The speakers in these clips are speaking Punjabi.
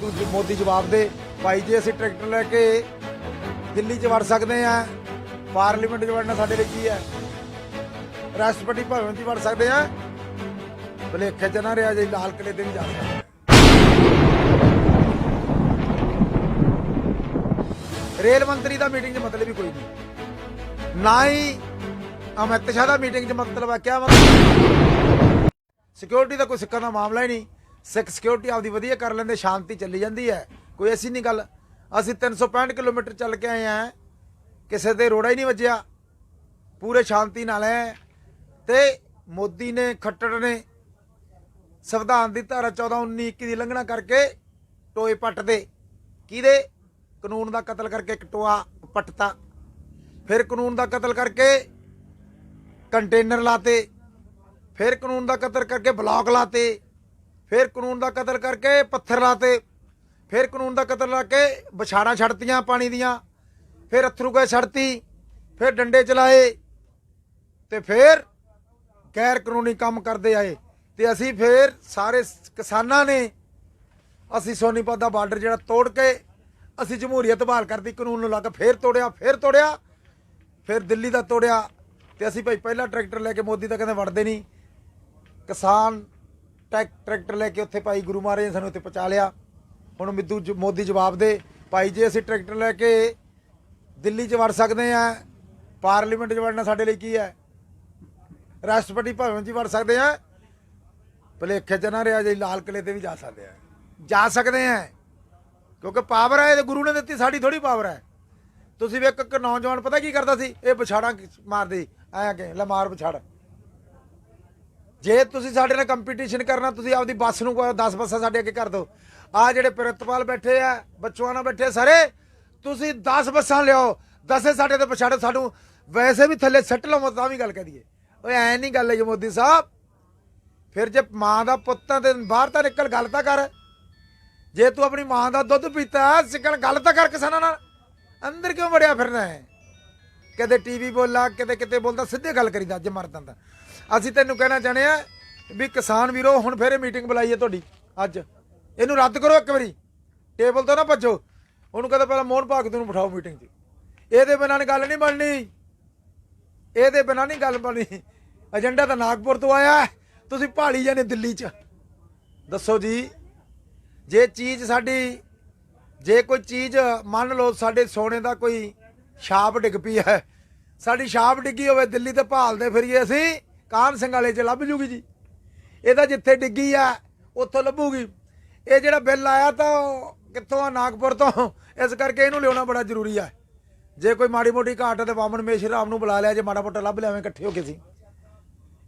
ਤੂੰ ਮੋਦੀ ਜਵਾਬ ਦੇ। ਭਾਈ ਜੀ, ਅਸੀਂ ਟਰੈਕਟਰ ਲੈ ਕੇ ਦਿੱਲੀ 'ਚ ਵੜ ਸਕਦੇ ਆ ਪਾਰਲੀਮੈਂਟ 'ਚ ਵੜਨਾ ਸਾਡੇ ਲਈ ਕੀ ਹੈ? ਰਾਸ਼ਟਰਪਤੀ ਭਵਨ 'ਚ ਵੜ ਸਕਦੇ ਆ ਭਲੇਖੇ 'ਚ ਨਾ ਰਿਹਾ ਜੇ ਲਾਲ ਕਿਲੇ ਤੇ ਵੀ ਜਾ ਸਕਦੇ। ਰੇਲ ਮੰਤਰੀ ਦਾ ਮੀਟਿੰਗ 'ਚ ਮਤਲਬ ਹੀ ਕੋਈ ਨਹੀਂ। ਨਾ ਹੀ ਅਮਿਤ ਸ਼ਾਹ ਦਾ ਮੀਟਿੰਗ 'ਚ ਮਤਲਬ ਹੈ। ਕਿਆ ਮਤਲਬ? ਸਿਕਿਉਰਿਟੀ ਦਾ ਕੋਈ ਸਿੱਕਾ ਦਾ ਮਾਮਲਾ ਹੀ ਨਹੀਂ। ਸਿੱਖ ਸਿਕਿਉਰਿਟੀ ਆਪਦੀ ਵਧੀਆ ਕਰ ਲੈਂਦੇ, ਸ਼ਾਂਤੀ ਚੱਲੀ ਜਾਂਦੀ ਹੈ। ਕੋਈ ਐਸੀ ਨਹੀਂ ਗੱਲ, ਅਸੀਂ 365 ਕਿਲੋਮੀਟਰ ਚੱਲ ਕੇ ਆਏ ਆ ਕਿਸੇ ਦੇ ਰੋੜਾ ਹੀ ਨਹੀਂ ਵੱਜਿਆ। ਪੂਰੇ ਸ਼ਾਂਤੀ ਨਾਲ ਹੈ ਤੇ ਮੋਦੀ ਨੇ, ਖੱਟੜ ਨੇ ਸੰਵਿਧਾਨ ਦੀ ਧਾਰਾ 14 19 21 ਦੀ ਲੰਘਣਾ ਕਰਕੇ ਟੋਏ ਪੱਟਦੇ ਕਿਹਦੇ? ਕਾਨੂੰਨ ਦਾ ਕਤਲ ਕਰਕੇ ਇੱਕ ਟੋਆ ਪੱਟਤਾ। ਫਿਰ ਕਾਨੂੰਨ ਦਾ ਕਤਲ ਕਰਕੇ ਕੰਟੇਨਰ ਲਾਤੇ। ਫਿਰ ਕਾਨੂੰਨ ਦਾ ਕਤਲ ਕਰਕੇ ਬਲੌਕ ਲਾਤੇ। ਫਿਰ ਕਾਨੂੰਨ ਦਾ ਕਤਲ ਕਰਕੇ ਪੱਥਰ ਲਾਤੇ। ਫਿਰ ਕਾਨੂੰਨ ਦਾ ਕਤਲ ਲਾ ਕੇ ਵਿਛਾੜਾਂ ਛੱਡਤੀਆਂ ਪਾਣੀ ਦੀਆਂ। ਫਿਰ ਅਥਰੂ ਗਏ ਛੱਡਤੀ ਫਿਰ ਡੰਡੇ ਚਲਾਏ ਤੇ ਫਿਰ ਗੈਰ ਕਾਨੂੰਨੀ ਕੰਮ ਕਰਦੇ ਆਏ। ਤੇ ਅਸੀਂ ਫਿਰ ਸਾਰੇ ਕਿਸਾਨਾਂ ਨੇ ਅਸੀਂ ਸੋਨੀਪਤ ਦਾ ਬਾਰਡਰ ਜਿਹੜਾ ਤੋੜ ਕੇ ਅਸੀਂ ਜਮਹੂਰੀਅਤ ਬਹਾਲ ਕਰਦੀ ਕਾਨੂੰਨ ਨੂੰ ਲੱਗ ਕੇ ਫੇਰ ਤੋੜਿਆ ਫੇਰ ਤੋੜਿਆ, ਫਿਰ ਦਿੱਲੀ ਦਾ ਤੋੜਿਆ। ਤੇ ਅਸੀਂ ਭਾਈ ਪਹਿਲਾ ਟਰੈਕਟਰ ਲੈ ਕੇ ਮੋਦੀ ਤਾਂ ਕਹਿੰਦੇ ਵੜਦੇ ਨਹੀਂ ਕਿਸਾਨ ਟਰੈਕ ਟਰੈਕਟਰ ਲੈ ਕੇ ਉੱਥੇ ਭਾਈ ਗੁਰੂ ਮਹਾਰਾਜ ਨੇ ਸਾਨੂੰ ਉੱਥੇ ਪਹੁੰਚਾ ਲਿਆ। ਹੁਣ ਮਿੱਦੂ ਜ- ਮੋਦੀ ਜਵਾਬ ਦੇ, ਭਾਈ ਜੇ, ਅਸੀਂ ਟਰੈਕਟਰ ਲੈ ਕੇ ਦਿੱਲੀ 'ਚ ਵੜ ਸਕਦੇ ਆ ਪਾਰਲੀਮੈਂਟ 'ਚ ਵੜਨਾ ਸਾਡੇ ਲਈ ਕੀ ਹੈ? ਰਾਸ਼ਟਰਪਤੀ ਭਵਨ 'ਚ ਵੜ ਸਕਦੇ ਆ ਭਲੇਖੇ 'ਚ ਨਾ ਰਿਹਾ ਜੇ ਲਾਲ ਕਿਲੇ ਤੇ ਵੀ ਜਾ ਸਕਦੇ ਆ ਜਾ ਸਕਦੇ ਆ ਕਿਉਂਕਿ ਪਾਵਰ ਹੈ, ਇਹ ਤਾਂ ਗੁਰੂ ਨੇ ਦਿੱਤੀ, ਸਾਡੀ ਥੋੜੀ ਪਾਵਰ ਹੈ। ਤੁਸੀਂ ਵੀ ਇੱਕ ਨੌਜਵਾਨ ਪਤਾ ਕੀ ਕਰਦਾ ਸੀ? ਇਹ ਪਛਾੜਾਂ ਮਾਰਦੇ। ਆਇਆ ਕਿ ਲੈ ਮਾਰ ਪਛਾੜ। ਜੇ ਤੁਸੀਂ ਸਾਡੇ ਨਾਲ ਕੰਪੀਟੀਸ਼ਨ ਕਰਨਾ, ਤੁਸੀਂ ਆਪਦੀ ਬੱਸ ਨੂੰ ਕੋਈ 10 ਬੱਸਾਂ ਸਾਡੇ ਅੱਗੇ ਕਰ ਦਿਓ। ਆ ਜਿਹੜੇ ਪ੍ਰਿਤਪਾਲ ਬੈਠੇ ਆ ਬੱਚੁਆਣਾ ਬੈਠੇ ਸਾਰੇ, ਤੁਸੀਂ 10 ਬੱਸਾਂ ਲਿਆਓ। ਦਸੇ ਸਾਡੇ ਤੇ ਪਛਾੜੋ ਸਾਨੂੰ ਵੈਸੇ ਵੀ ਥੱਲੇ ਸੱਟ ਲਵਾਂ ਤਾਂ ਵੀ ਗੱਲ ਕਹਿ ਦਈਏ। ਓਏ, ਐ ਨਹੀਂ ਗੱਲ ਹੈ ਜੀ ਮੋਦੀ ਸਾਹਿਬ। ਫਿਰ ਜੇ ਮਾਂ ਦਾ ਪੁੱਤ ਆ ਤੇ ਬਾਹਰ ਤਾਂ ਨਿਕਲ, ਗੱਲ ਤਾਂ ਕਰ। ਜੇ ਤੂੰ ਆਪਣੀ ਮਾਂ ਦਾ ਦੁੱਧ ਪੀਤਾ, ਸਿੱਕਣ ਗੱਲ ਤਾਂ ਕਰ ਕਿਸਾਨਾਂ ਨਾਲ। ਅੰਦਰ ਕਿਉਂ ਵੜਿਆ ਫਿਰਨਾ ਹੈ? ਕਦੇ ਟੀਵੀ ਬੋਲਾ, ਕਦੇ ਕਿਤੇ ਬੋਲਦਾ, ਸਿੱਧੇ ਗੱਲ ਕਰੀਦਾ, ਅੱਜ ਮਰ ਜਾਂਦਾ। ਅਸੀਂ ਤੈਨੂੰ ਕਹਿਣਾ ਚਾਹੁੰਦੇ ਆ ਵੀ ਕਿਸਾਨ ਵੀਰੋ, ਹੁਣ ਫੇਰ ਮੀਟਿੰਗ ਬੁਲਾਈ ਹੈ ਤੁਹਾਡੀ, ਅੱਜ। ਇਹਨੂੰ ਰੱਦ ਕਰੋ ਇੱਕ ਵਾਰੀ। ਟੇਬਲ ਤੋਂ ਨਾ ਭੱਜੋ। ਉਹਨੂੰ ਕਹਿੰਦਾ ਪਹਿਲਾਂ ਮੋਹਨ ਭਾਗਤ ਨੂੰ ਬਿਠਾਓ ਮੀਟਿੰਗ 'ਚ। ਇਹਦੇ ਬਿਨਾਂ ਨੀ ਗੱਲ ਨਹੀਂ ਬਣਨੀ। ਇਹਦੇ ਬਿਨਾਂ ਨਹੀਂ ਗੱਲ ਬਣਨੀ। ਏਜੰਡਾ ਤਾਂ ਨਾਗਪੁਰ ਤੋਂ ਆਇਆ ਤੁਸੀਂ ਭਾਲੀ ਜਾਂਦੇ ਦਿੱਲੀ 'ਚ। ਦੱਸੋ ਜੀ, ਜੇ ਚੀਜ਼ ਸਾਡੀ, ਜੇ ਕੋਈ ਚੀਜ਼ ਮੰਨ ਲਓ ਸਾਡੇ ਸੋਨੇ ਦਾ ਕੋਈ ਛਾਪ ਡਿੱਗ ਪਈ ਹੈ। ਸਾਡੀ ਛਾਪ ਡਿੱਗੀ ਹੋਵੇ ਦਿੱਲੀ ਤੇ ਭਾਲਦੇ ਫਿਰੀਏ ਅਸੀਂ ਕਾਨ ਸਿੰਘ ਵਾਲੇ 'ਚ ਲੱਭ ਜੂਗੀ ਜੀ? ਇਹਦਾ ਜਿੱਥੇ ਡਿੱਗੀ ਆ, ਉੱਥੋਂ ਲੱਭੂਗੀ। ਇਹ ਜਿਹੜਾ ਬਿੱਲ ਆਇਆ ਤਾਂ ਉਹ ਕਿੱਥੋਂ ਆ? ਨਾਗਪੁਰ ਤੋਂ। ਇਸ ਕਰਕੇ ਇਹਨੂੰ ਲਿਆਉਣਾ ਬੜਾ ਜ਼ਰੂਰੀ ਆ। ਜੇ ਕੋਈ ਮਾੜੀ ਮੋਟੀ ਘਾਟ ਹੈ ਤੇ ਵਾਮਨ ਮੇਸ਼ਰਾਮ ਨੂੰ ਬੁਲਾ ਲਿਆ, ਜੇ ਮਾੜਾ ਮੋਟਾ ਲੱਭ ਲਿਆਵੇਂ ਇਕੱਠੇ ਹੋ ਕੇ ਸੀ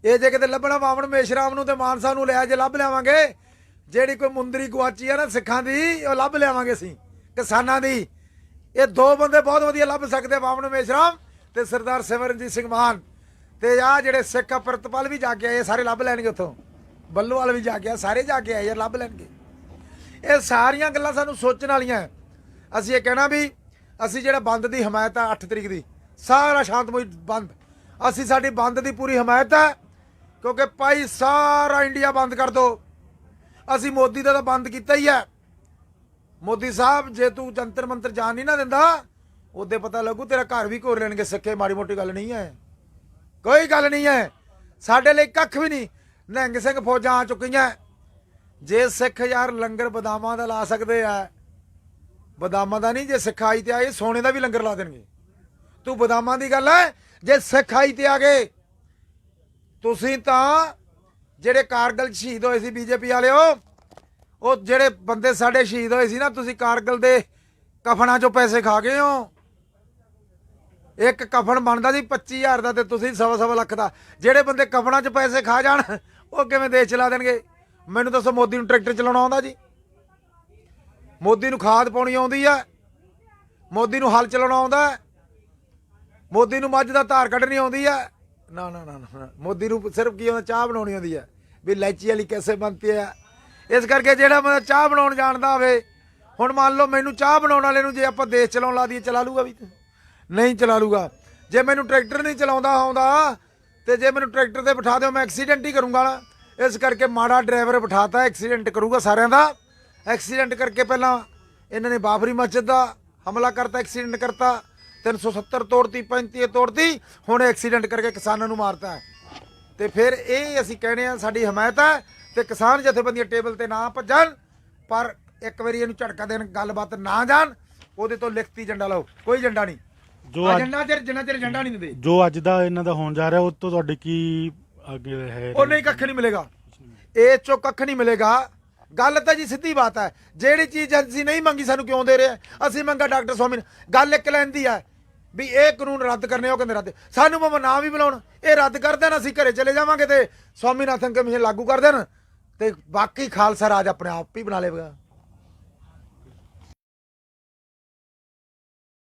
ਇਹ ਜੇ ਕਿਤੇ ਲੱਭਣਾ ਵਾਮਨ ਮੇਸ਼ਰਾਮ ਨੂੰ ਤੇ ਮਾਨਸਾ ਨੂੰ ਲਿਆ, ਜੇ ਲੱਭ ਲਿਆਵਾਂਗੇ, ਜਿਹੜੀ ਕੋਈ ਮੁੰਦਰੀ ਗੁਆਚੀ ਆ ਨਾ ਸਿੱਖਾਂ ਦੀ, ਉਹ ਲੱਭ ਲਿਆਵਾਂਗੇ ਅਸੀਂ, ਕਿਸਾਨਾਂ ਦੀ। ਇਹ ਦੋ ਬੰਦੇ ਬਹੁਤ ਵਧੀਆ ਲੱਭ ਸਕਦੇ ਆ, ਵਾਮਨ ਮੇਸ਼ਰਾਮ ਤੇ ਸਰਦਾਰ ਸਿਮਰਨਜੀਤ ਸਿੰਘ ਮਾਨ। ਤੇ ਆ ਜਿਹੜੇ ਸਿੱਖ ਆ, ਵੀ ਜਾ ਕੇ ਆਏ ਸਾਰੇ ਲੱਭ ਲੈਣਗੇ ਉੱਥੋਂ। ਬੱਲੋਵਾਲ ਵੀ ਜਾ ਕੇ ਆ ਸਾਰੇ ਜਾ ਕੇ ਆਏ ਯਾਰ ਲੱਭ ਲੈਣਗੇ। ਇਹ ਸਾਰੀਆਂ ਗੱਲਾਂ ਸਾਨੂੰ ਸੋਚਣ ਵਾਲੀਆਂ ਅਸੀਂ ਇਹ ਕਹਿਣਾ ਵੀ ਅਸੀਂ ਜਿਹੜਾ ਬੰਦ ਦੀ ਹਮਾਇਤ ਆ 8 ਤਰੀਕ ਦੀ ਸਾਰਾ ਸ਼ਾਂਤਮਈ ਬੰਦ। ਅਸੀਂ ਸਾਡੀ ਬੰਦ ਦੀ ਪੂਰੀ ਹਮਾਇਤ ਹੈ ਕਿਉਂਕਿ ਭਾਈ ਸਾਰਾ ਇੰਡੀਆ ਬੰਦ ਕਰ ਦੋ। ਅਸੀਂ ਮੋਦੀ ਦਾ ਤਾਂ ਬੰਦ ਕੀਤਾ ਹੀ ਹੈ ਮੋਦੀ ਸਾਹਿਬ, ਜੇ ਤੂੰ ਜੰਤਰ ਮੰਤਰ ਜਾਣ ਨਹੀਂ ਨਾ ਦਿੰਦਾ, ਉਹਦੇ ਪਤਾ ਲੱਗੂ ਤੇਰਾ ਘਰ ਵੀ ਘੋਰ ਲੈਣਗੇ ਸਿੱਕੇ ਮਾੜੀ ਮੋਟੀ ਗੱਲ ਨਹੀਂ ਹੈ। ਕੋਈ ਗੱਲ ਨਹੀਂ ਹੈ। ਸਾਡੇ ਲਈ ਕੱਖ ਵੀ ਨਹੀਂ। ਨਿਹੰਗ ਸਿੰਘ ਫੌਜਾਂ ਆ ਚੁੱਕੀਆਂ। ਜੇ ਸਿੱਖ ਯਾਰ ਲੰਗਰ ਬਦਾਮਾਂ ਦਾ ਲਾ ਸਕਦੇ ਆ, ਬਦਾਮਾਂ ਦਾ ਨਹੀਂ, ਜੇ ਸਿੱਖ ਸਿਖਾਈ ਤੇ ਆਏ, ਸੋਨੇ ਦਾ ਵੀ ਲੰਗਰ ਲਾ ਦੇਣਗੇ। ਤੂੰ ਬਦਾਮਾਂ ਦੀ ਗੱਲ ਹੈ, ਜੇ ਸਿੱਖ ਆਈ ਤੇ ਆ ਗਏ, ਤੁਸੀਂ ਤਾਂ ਜਿਹੜੇ ਕਾਰਗਲ ਸ਼ਹੀਦ ਹੋਏ ਸੀ ਬੀਜੇਪੀ ਵਾਲਿਓ ਉਹ ਜਿਹੜੇ ਬੰਦੇ ਸਾਡੇ ਸ਼ਹੀਦ ਹੋਏ ਸੀ ਨਾ, ਤੁਸੀਂ ਕਾਰਗਲ ਦੇ ਕਫਨਾਂ 'ਚੋਂ ਪੈਸੇ ਖਾ ਗਏ ਹੋ। ਇੱਕ ਕਫਨ ਬਣਦਾ ਸੀ 25000 ਦਾ ਤੇ ਤੁਸੀਂ ਸਵਾ ਸਵਾ ਲੱਖ ਦਾ। ਜਿਹੜੇ ਬੰਦੇ ਕਫਨਾਂ 'ਚ ਪੈਸੇ ਖਾ ਜਾਣ, ਉਹ ਕਿਵੇਂ ਦੇਸ਼ ਚਲਾ ਦੇਣਗੇ? ਮੈਨੂੰ ਦੱਸੋ, ਮੋਦੀ ਨੂੰ ਟਰੈਕਟਰ ਚਲਾਉਣਾ ਆਉਂਦਾ ਜੀ? ਮੋਦੀ ਨੂੰ ਖਾਦ ਪਾਉਣੀ ਆਉਂਦੀ ਆ। ਮੋਦੀ ਨੂੰ ਹਲ ਚਲਾਉਣਾ ਆਉਂਦਾ। ਮੋਦੀ ਨੂੰ ਮੱਝ ਦਾ ਧਾਰ ਕੱਢਣੀ ਆਉਂਦੀ ਆ। ਨਾ ਨਾ ਨਾ ਨਾ। ਮੋਦੀ ਨੂੰ ਸਿਰਫ ਕੀ ਆਉਂਦਾ? ਚਾਹ ਬਣਾਉਣੀ ਆਉਂਦੀ ਆ। ਵੀ ਇਲਾਇਚੀ ਵਾਲੀ ਕੈਸੇ ਬਣਦੀ ਆ? ਇਸ ਕਰਕੇ ਜਿਹੜਾ ਬੰਦਾ ਚਾਹ ਬਣਾਉਣ ਜਾਣਦਾ ਹੋਵੇ, ਹੁਣ ਮੰਨ ਲਓ ਮੈਨੂੰ ਚਾਹ ਬਣਾਉਣ ਵਾਲੇ ਨੂੰ ਜੇ ਆਪਾਂ ਦੇਸ਼ ਚਲਾਉਣ ਲਾ ਦਈਏ, ਚਲਾ ਲੂਗਾ ਵੀ ਨਹੀਂ ਚਲਾ ਲੂਗਾ। ਜੇ ਮੈਨੂੰ ਟਰੈਕਟਰ ਨਹੀਂ ਚਲਾਉਂਦਾ ਆਉਂਦਾ, ਤੇ ਜੇ ਮੈਨੂੰ ਟਰੈਕਟਰ ਤੇ ਬਿਠਾ ਦਿਓ, ਮੈਂ ਐਕਸੀਡੈਂਟ ਹੀ ਕਰੂੰਗਾ ਨਾ। ਇਸ ਕਰਕੇ ਮਾੜਾ ਡਰਾਈਵਰ ਬਿਠਾਤਾ, ਐਕਸੀਡੈਂਟ ਕਰੂਗਾ ਸਾਰਿਆਂ ਦਾ। ਐਕਸੀਡੈਂਟ ਕਰਕੇ ਪਹਿਲਾਂ ਇਹਨਾਂ ਨੇ ਬਾਬਰੀ ਮਸਜਿਦ ਦਾ ਹਮਲਾ ਕਰਤਾ, ਐਕਸੀਡੈਂਟ ਕਰਤਾ। 370 ਤੋੜਤੀ 35 ਤੋੜਤੀ, ਹੁਣ ਐਕਸੀਡੈਂਟ ਕਰਕੇ ਕਿਸਾਨਾਂ ਨੂੰ ਮਾਰਤਾ। ਹੈ ਤੇ ਫਿਰ ਇਹ ਅਸੀਂ ਕਹਿੰਦੇ ਆ, ਸਾਡੀ ਹਮਾਇਤ ਹੈ ਤੇ ਕਿਸਾਨ ਜਥੇਬੰਦੀਆਂ ਟੇਬਲ ਤੇ ਨਾ ਭੱਜਣ ਪਰ ਇੱਕ ਵਾਰੀ ਇਹਨੂੰ ਝਟਕਾ ਦੇਣ ਗੱਲਬਾਤ ਨਾ ਜਾਣ ਉਹਦੇ ਤੋਂ ਲਿਖਤੀ ਝੰਡਾ ਲਓ। ਕੋਈ ਝੰਡਾ ਨਹੀਂ। ਜੋ ਝੰਡਾ ਚਿਰ ਜਿੰਨਾ ਚਿਰ ਝੰਡਾ ਨਹੀਂ ਦਿੰਦੇ। ਜੋ ਅੱਜ ਦਾ ਇਹਨਾਂ ਦਾ ਹੋਣ ਜਾ ਰਿਹਾ ਉਹ ਤੋਂ ਤੁਹਾਡੇ ਕੀ ਅੱਗੇ ਹੈ ਉਹ ਨਹੀਂ ਕੱਖ ਨਹੀਂ ਮਿਲੇਗਾ। ਇਹ ਚੋਂ ਕੱਖ ਨਹੀਂ ਮਿਲੇਗਾ। ਗੱਲ ਤਾਂ ਜੀ ਸਿੱਧੀ ਬਾਤ ਹੈ। ਜਿਹੜੀ ਚੀਜ਼ ਅਸੀਂ ਨਹੀਂ ਮੰਗੀ ਸਾਨੂੰ ਕਿਉਂ ਦੇ ਰਿਹਾ ਅਸੀਂ ਮੰਗਾ ਡਾਕਟਰ ਸਵਾਮੀ। ਗੱਲ ਇੱਕ ਲੈਂਦੀ ਹੈ ਵੀ ਇਹ ਕਾਨੂੰਨ ਰੱਦ ਕਰਨੇ ਉਹ ਕਹਿੰਦੇ ਰੱਦ। ਸਾਨੂੰ ਭਾਵੇਂ ਨਾ ਵੀ ਬੁਲਾਉਣ। ਇਹ ਰੱਦ ਕਰ ਦੇਣ ਅਸੀਂ ਘਰੇ ਚਲੇ ਜਾਵਾਂਗੇ ਤੇ ਸਵਾਮੀਨਾਥਨ ਕਮਿਸ਼ਨ ਲਾਗੂ ਕਰ ਦੇਣ। ਤੇ ਬਾਕੀ ਖਾਲਸਾ ਰਾਜ ਆਪਣੇ ਆਪ ਹੀ ਬਣਾ ਲੇਗਾ।